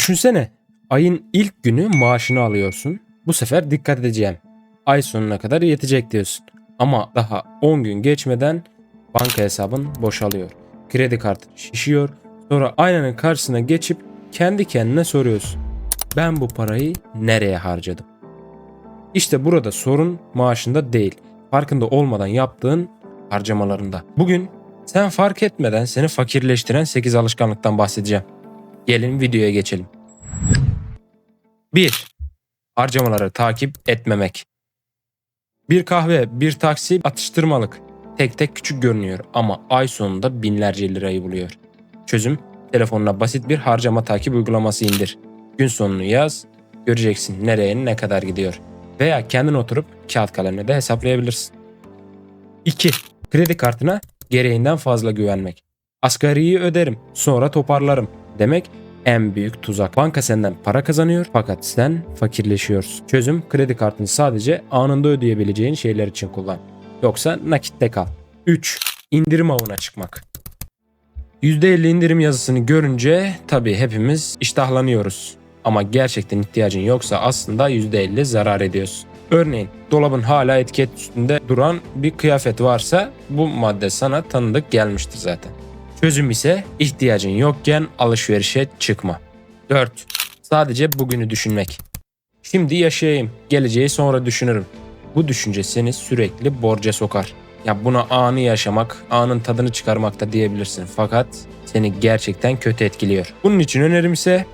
Düşünsene ayın ilk günü maaşını alıyorsun. Bu sefer dikkat edeceğim. Ay sonuna kadar yetecek diyorsun. Ama daha 10 gün geçmeden banka hesabın boşalıyor. Kredi kartın şişiyor. Sonra aynanın karşısına geçip kendi kendine soruyorsun. Ben bu parayı nereye harcadım? İşte burada sorun maaşında değil. Farkında olmadan yaptığın harcamalarında. Bugün sen fark etmeden seni fakirleştiren 8 alışkanlıktan bahsedeceğim. Gelin videoya geçelim. 1. Harcamaları takip etmemek. Bir kahve, bir taksi atıştırmalık. Tek tek küçük görünüyor ama ay sonunda binlerce lirayı buluyor. Çözüm, telefonuna basit bir harcama takip uygulaması indir. Gün sonunu yaz, göreceksin nereye ne kadar gidiyor. Veya kendin oturup kağıt kalemle de hesaplayabilirsin. 2. Kredi kartına gereğinden fazla güvenmek. Asgariyi öderim, sonra toparlarım demek en büyük tuzak. Banka senden para kazanıyor fakat sen fakirleşiyorsun. Çözüm kredi kartını sadece anında ödeyebileceğin şeyler için kullan. Yoksa nakitte kal. 3. İndirim avına çıkmak. %50 indirim yazısını görünce tabii hepimiz iştahlanıyoruz. Ama gerçekten ihtiyacın yoksa aslında %50 zarar ediyorsun. Örneğin dolabın hala etiket üstünde duran bir kıyafet varsa bu madde sana tanıdık gelmiştir zaten. Çözüm ise ihtiyacın yokken alışverişe çıkma. 4. Sadece bugünü düşünmek. Şimdi yaşayayım, geleceği sonra düşünürüm. Bu düşünce seni sürekli borca sokar. Ya buna anı yaşamak, anın tadını çıkarmak da diyebilirsin. Fakat seni gerçekten kötü etkiliyor. Bunun için önerim ise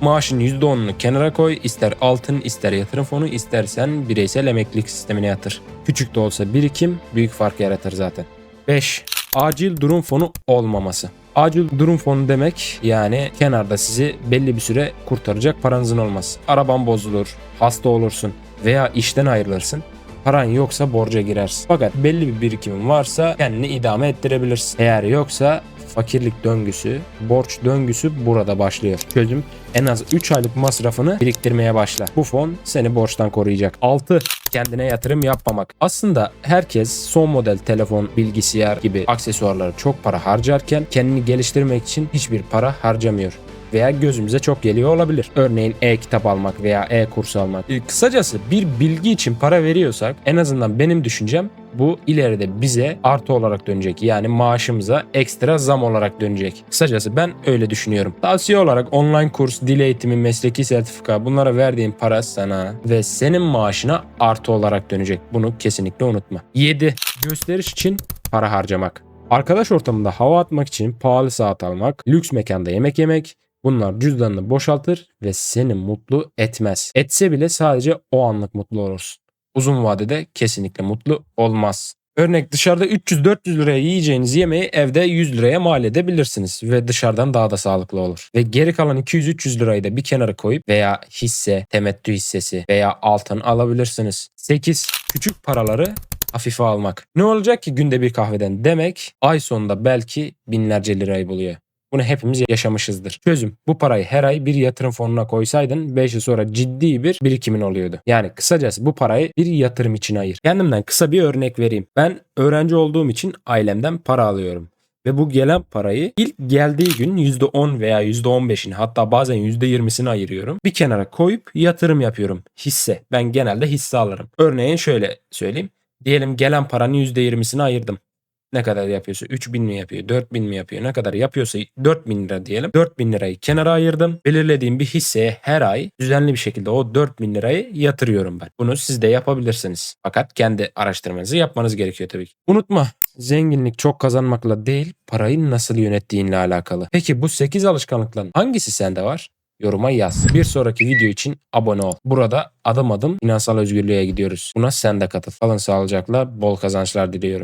maaşın %10'unu kenara koy. İster altın, ister yatırım fonu, istersen bireysel emeklilik sistemine yatır. Küçük de olsa birikim büyük fark yaratır zaten. 5. Acil durum fonu olmaması. Acil durum fonu demek yani kenarda sizi belli bir süre kurtaracak paranızın olması. Araban bozulur, hasta olursun veya işten ayrılırsın. Paran yoksa borca girersin. Fakat belli bir birikimin varsa kendini idame ettirebilirsin. Eğer yoksa fakirlik döngüsü, borç döngüsü burada başlıyor. Çözüm en az 3 aylık masrafını biriktirmeye başla. Bu fon seni borçtan koruyacak. 6. Kendine yatırım yapmamak. Aslında herkes son model telefon, bilgisayar gibi aksesuarlara çok para harcarken kendini geliştirmek için hiçbir para harcamıyor veya gözümüze çok geliyor olabilir. Örneğin e-kitap almak veya e-kurs almak. E, Kısacası bir bilgi için para veriyorsak en azından benim düşüncem bu ileride bize artı olarak dönecek. Yani maaşımıza ekstra zam olarak dönecek. Kısacası ben öyle düşünüyorum. Tavsiye olarak online kurs, dil eğitimi, mesleki sertifika bunlara verdiğin para sana ve senin maaşına artı olarak dönecek. Bunu kesinlikle unutma. 7. Gösteriş için para harcamak. Arkadaş ortamında hava atmak için pahalı saat almak, lüks mekanda yemek yemek, Bunlar cüzdanını boşaltır ve seni mutlu etmez. Etse bile sadece o anlık mutlu olursun. Uzun vadede kesinlikle mutlu olmaz. Örnek dışarıda 300-400 liraya yiyeceğiniz yemeği evde 100 liraya mal edebilirsiniz ve dışarıdan daha da sağlıklı olur. Ve geri kalan 200-300 lirayı da bir kenara koyup veya hisse, temettü hissesi veya altın alabilirsiniz. 8. Küçük paraları hafife almak. Ne olacak ki günde bir kahveden demek ay sonunda belki binlerce lirayı buluyor. Bunu hepimiz yaşamışızdır. Çözüm. Bu parayı her ay bir yatırım fonuna koysaydın 5 yıl sonra ciddi bir birikimin oluyordu. Yani kısacası bu parayı bir yatırım için ayır. Kendimden kısa bir örnek vereyim. Ben öğrenci olduğum için ailemden para alıyorum. Ve bu gelen parayı ilk geldiği gün %10 veya %15'ini hatta bazen %20'sini ayırıyorum. Bir kenara koyup yatırım yapıyorum. Hisse. Ben genelde hisse alırım. Örneğin şöyle söyleyeyim. Diyelim gelen paranın %20'sini ayırdım ne kadar yapıyorsa 3000 mi yapıyor 4000 mi yapıyor ne kadar yapıyorsa 4000 lira diyelim 4000 lirayı kenara ayırdım belirlediğim bir hisseye her ay düzenli bir şekilde o 4000 lirayı yatırıyorum ben bunu siz de yapabilirsiniz fakat kendi araştırmanızı yapmanız gerekiyor tabii ki unutma zenginlik çok kazanmakla değil parayı nasıl yönettiğinle alakalı peki bu 8 alışkanlıkların hangisi sende var yoruma yaz. Bir sonraki video için abone ol. Burada adım adım finansal özgürlüğe gidiyoruz. Buna sen de katıl. Kalın sağlıcakla bol kazançlar diliyorum.